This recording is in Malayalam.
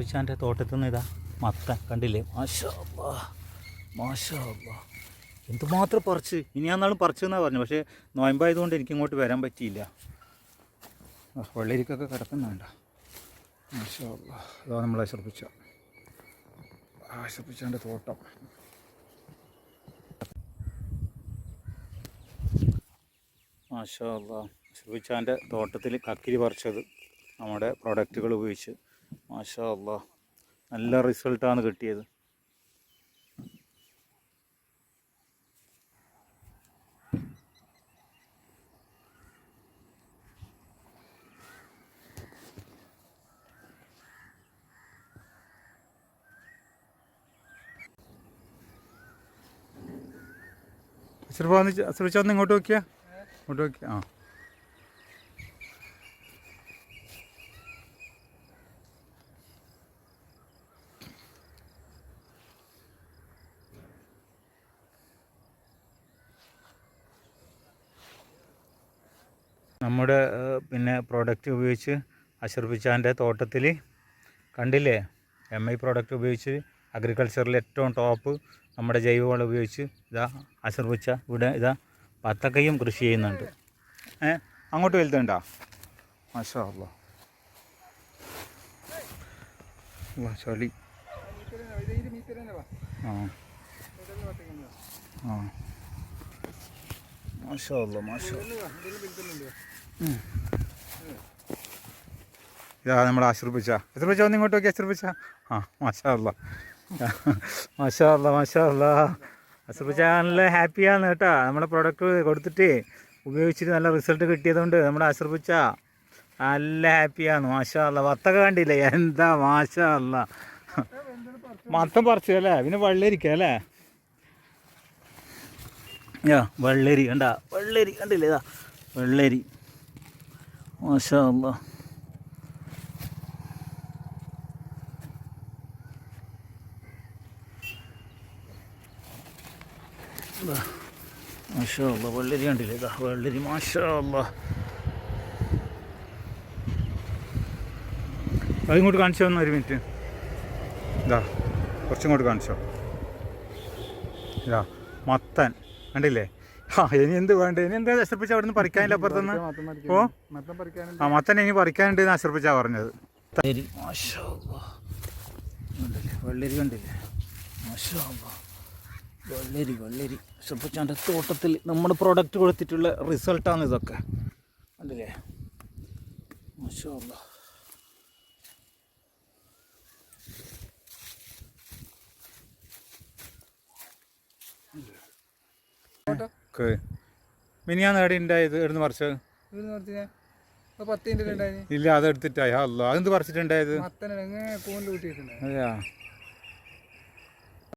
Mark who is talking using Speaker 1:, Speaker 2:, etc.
Speaker 1: അഷ്റഫിച്ചാന്റെ തോട്ടത്തിൽ നിന്ന് ഇതാ മത്ത കണ്ടില്ലേ? മാഷാ മാഷാ എന്തുമാത്രം പറിച്ച്? ഇനി പറിച്ചു എന്നാണ് പറഞ്ഞു? പക്ഷേ നോയമ്പായതുകൊണ്ട് എനിക്ക് ഇങ്ങോട്ട് വരാൻ പറ്റിയില്ല. വെള്ളരിക്കൊക്കെ കിടക്കുന്നുണ്ട. മാഷാ ഇതാ നമ്മൾ അഷ്റഫിച്ച ആശ്രപ്പിച്ചാന്റെ തോട്ടം. മാഷാ അല്ലാ തോട്ടത്തിൽ കക്കിരി പറിച്ചത് നമ്മുടെ പ്രൊഡക്റ്റുകൾ ഉപയോഗിച്ച്. മാഷാ നല്ല റിസൾട്ടാണ് കിട്ടിയത്. ശ്രമിച്ചാൽ ഒന്ന് ഇങ്ങോട്ട് നോക്കിയാ? ഇങ്ങോട്ട് നോക്കിയാ? ആ. നമ്മുടെ പിന്നെ പ്രോഡക്റ്റ് ഉപയോഗിച്ച് അഷർബിച്ചാന്റെ തോട്ടത്തിൽ കണ്ടില്ലേ? എം ഐ പ്രോഡക്റ്റ് ഉപയോഗിച്ച് അഗ്രികൾച്ചറിൽ ഏറ്റവും ടോപ്പ് നമ്മുടെ ജൈവവളം ഉപയോഗിച്ച് ഇതാ അഷർബിച്ച ഇവിടെ ഇതാ പത്തക്കയും കൃഷി ചെയ്യുന്നുണ്ട്. ഏ അങ്ങോട്ട് വലുതുണ്ടോ? മാഷാ ചളി ആ. ആ. മാഷാ അല്ലാ മാഷാ ഇതാ നമ്മൾ ആശ്രപ്പിച്ച ആശ്രപ്പിച്ച ഒന്ന് ഇങ്ങോട്ട് നോക്കി ആശ്രപ്പിച്ച ആ മാഷാല്ല മാഷാല്ല മാഷാല്ല ആശ്രപ്പിച്ച നല്ല ഹാപ്പിയാണ് കേട്ടോ. നമ്മുടെ പ്രൊഡക്റ്റ് കൊടുത്തിട്ട് ഉപയോഗിച്ചിട്ട് നല്ല റിസൾട്ട് കിട്ടിയതുകൊണ്ട് നമ്മുടെ ആശ്രപ്പിച്ച നല്ല ഹാപ്പിയാണ് മാഷാല്ല വത്തക്ക കണ്ടില്ലേ? എന്താ മാഷാല്ല മത്തം പറിച്ചു അല്ലേ? പിന്നെ വള്ളിയിരിക്കുക അല്ലേ? യാ വെള്ളരി കണ്ട? വെള്ളരി കണ്ടില്ലേ? ഇതാ വെള്ളരി. മാഷാ മാഷാ വെള്ളരി കണ്ടില്ലേ? ഇതാ വെള്ളരി മാഷാ അതിങ്ങോട്ട് കാണിച്ചു തന്നെ ഒരു മിനിറ്റ്. ഇതാ കുറച്ചിങ്ങോട്ട് കാണിച്ചോ. ഇതാ മത്തൻ. കണ്ടില്ലേ? ആ ഇനി എന്ത് വേണ്ട? ഇനി എന്താ നശിപ്പിച്ച അവിടെ നിന്ന് പറിക്കാനില്ല അപ്പുറത്തുനിന്ന്? ഓ? ആ മത്തൻ ഇനി പറിക്കാനുണ്ട് നശിപ്പിച്ചാ പറഞ്ഞത്. വെള്ളരി. കണ്ടില്ലേ വെള്ളരി കണ്ടില്ലേ? മാഷാ അല്ലാ. വെള്ളരി വെള്ളരി. നശിപ്പിച്ചാന്റെ തോട്ടത്തിൽ നമ്മുടെ പ്രോഡക്റ്റ് കൊടുത്തിട്ടുള്ള റിസൾട്ടാണ് ഇതൊക്കെ. കണ്ടില്ലേ മാഷാ ഓക്കെ. മിനിയാന്ന് എവിടെ ഉണ്ടായത് എവിടുന്ന് പറിച്ചത്
Speaker 2: ഇത് നിർത്തിയാ ഇപ്പൊ പത്തിന്റെ ഉണ്ടായിന്
Speaker 1: ഇല്ല അതെടുത്തിട്ടായി. അല്ലോ അതെന്ത് പറിച്ചിട്ടുണ്ടായത്? അതെയാ?